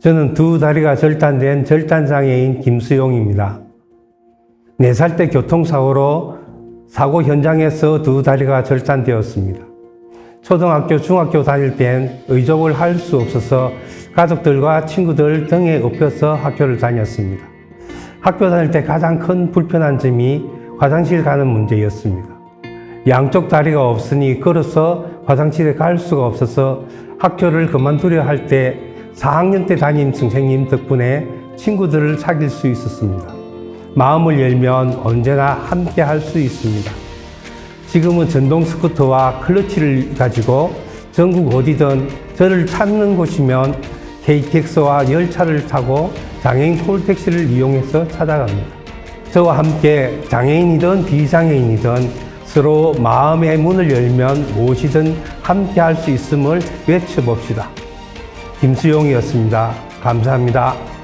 저는 두 다리가 절단된 절단장애인 김수용입니다. 4살 때 교통사고로 사고 현장에서 두 다리가 절단되었습니다. 초등학교, 중학교 다닐 땐 의족을 할 수 없어서 가족들과 친구들 등에 업혀서 학교를 다녔습니다. 학교 다닐 때 가장 큰 불편한 점이 화장실 가는 문제였습니다. 양쪽 다리가 없으니 걸어서 화장실에 갈 수가 없어서 학교를 그만두려 할 때 4학년 때 담임 선생님 덕분에 친구들을 사귈 수 있었습니다. 마음을 열면 언제나 함께 할 수 있습니다. 지금은 전동 스쿠터와 클러치를 가지고 전국 어디든 저를 찾는 곳이면 KTX와 열차를 타고 장애인 콜택시를 이용해서 찾아갑니다. 저와 함께 장애인이든 비장애인이든 서로 마음의 문을 열면 무엇이든 함께 할 수 있음을 외쳐봅시다. 김수용이었습니다. 감사합니다.